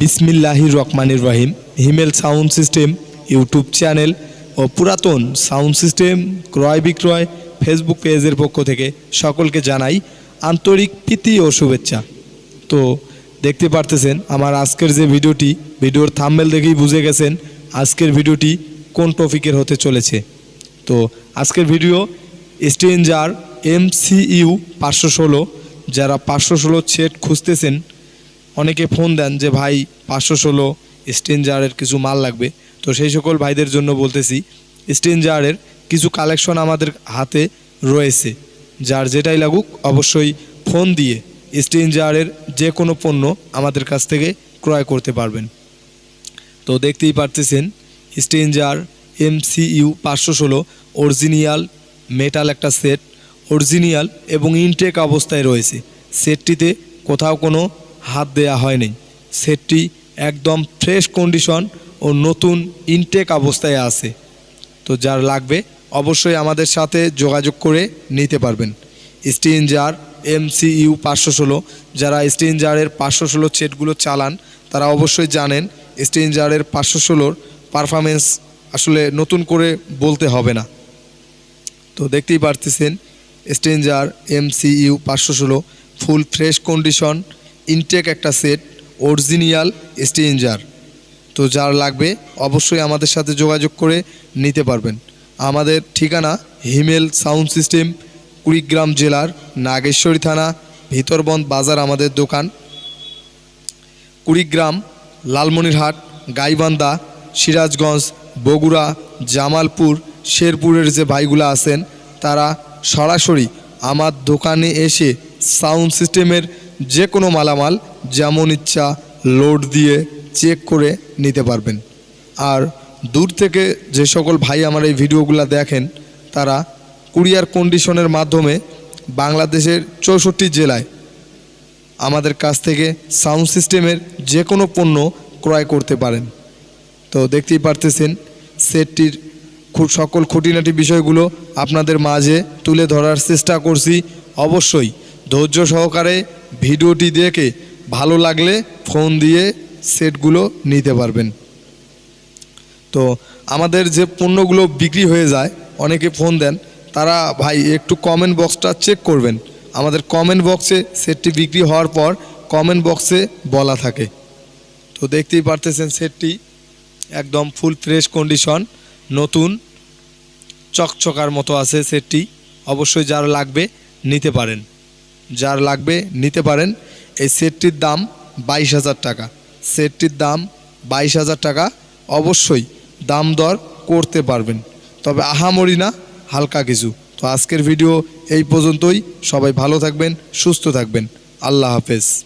বিসমিল্লাহির রহমানির রহিম। Himel sound system, YouTube channel ও পুরাতন সাউন্ড সিস্টেম, ক্রয় বিক্রয়, ফেসবুক পেজের পক্ষ থেকে সকলকে জানাই আন্তরিক প্রীতি ও শুভেচ্ছা। তো দেখতে পারতেছেন, আমার আজকের যে ভিডিওটি, ভিডিওর থাম্বেল দেখেই বুঝে গেছেন আজকের ভিডিওটি কোন টপিকের হতে চলেছে। তো আজকের ভিডিও স্টেঞ্জার এম সি ইউ পাঁচশো ষোলো, যারা পাঁচশো ষোলো সেট খুঁজতেছেন অনেকে ফোন দেন যে, ভাই, পাঁচশো ষোলো স্টেঞ্জারের কিছু মাল লাগবে। তো সেই সকল ভাইদের জন্য বলতেছি স্টেঞ্জারের কিছু কালেকশন আমাদের হাতে রয়েছে। যার যেটাই লাগুক, অবশ্যই ফোন দিয়ে স্টেঞ্জারের যে কোনো পণ্য আমাদের কাছ থেকে ক্রয় করতে পারবেন। তো দেখতেই পারতেছেন স্টেঞ্জার এমসিইউ পাঁচশো ষোলো অরিজিনিয়াল মেটাল একটা সেট অরিজিনিয়াল এবং ইনটেক অবস্থায় রয়েছে। সেটটিতে কোথাও কোনো হাত দেয়া হয়নি। সেটটি একদম ফ্রেশ কন্ডিশন ও নতুন ইনটেক অবস্থায় আছে। তো যার লাগবে অবশ্যই আমাদের সাথে যোগাযোগ করে নিতে পারবেন। স্টিনজার এমসিইউ পাঁচশো ষোলো, যারা স্টিনজারের পাঁচশো ষোলো সেটগুলো চালান, তারা অবশ্যই জানেন স্টিনজারের পাঁচশো ষোলোর পারফরমেন্স আসলে নতুন করে বলতে হবে না। তো দেখতেই পারতেছেন স্টেঞ্জার এমসিইউ পাঁচশো ষোলো ফুল ফ্রেশ কন্ডিশন ইনটেক একটা সেট অরিজিনিয়াল স্টেঞ্জার তো যার লাগবে, অবশ্যই আমাদের সাথে যোগাযোগ করে নিতে পারবেন। আমাদের ঠিকানা হিমেল সাউন্ড সিস্টেম, কুড়িগ্রাম জেলার নাগেশ্বরী থানা ভিতরবন্দ বাজার আমাদের দোকান। কুড়িগ্রাম, লালমনিরহাট, গাইবান্ধা, সিরাজগঞ্জ, বগুড়া, জামালপুর, শেরপুরের যে ভাইগুলো আছেন, তারা সরাসরি আমার দোকানে এসে সাউন্ড সিস্টেমের যে কোনো মালামাল যেমন ইচ্ছা লোড দিয়ে চেক করে নিতে পারবেন। আর দূর থেকে যে সকল ভাই আমার এই ভিডিওগুলো দেখেন, তারা কুরিয়ার কন্ডিশনের মাধ্যমে বাংলাদেশের চৌষট্টি জেলায় আমাদের কাছ থেকে সাউন্ড সিস্টেমের যে কোনো পণ্য ক্রয় করতে পারেন। তো দেখতেই পারতেছেন, সেটটির খুব সকল খুঁটিনাটি বিষয়গুলো আপনাদের মাঝে তুলে ধরার চেষ্টা করছি। অবশ্যই ধৈর্য সহকারে ভিডিওটি দেখে ভালো লাগলে ফোন দিয়ে সেটগুলো নিতে পারবেন। তো আমাদের যে পণ্যগুলো বিক্রি হয়ে যায়, অনেকে ফোন দেন, তারা, ভাই, একটু কমেন্ট বক্সটা চেক করবেন। আমাদের কমেন্ট বক্সে সেটটি বিক্রি হওয়ার পর কমেন্ট বক্সে বলা থাকে। তো দেখতেই পারতেছেন সেটটি একদম ফুল ফ্রেশ কন্ডিশন নতুন, চকচকার মতো আছে সেটটি। অবশ্যই যারা লাগবে নিতে পারেন। যার লাগবে নিতে পারেন। এই সেটটির দাম বাইশ হাজার টাকা। সেটটির দাম বাইশ হাজার টাকা। অবশ্যই দাম দর করতে পারবেন। তবে আহামরি না, হালকা কিছু। তো আজকের ভিডিও এই পর্যন্তই। সবাই ভালো থাকবেন, সুস্থ থাকবেন। আল্লাহ হাফেজ।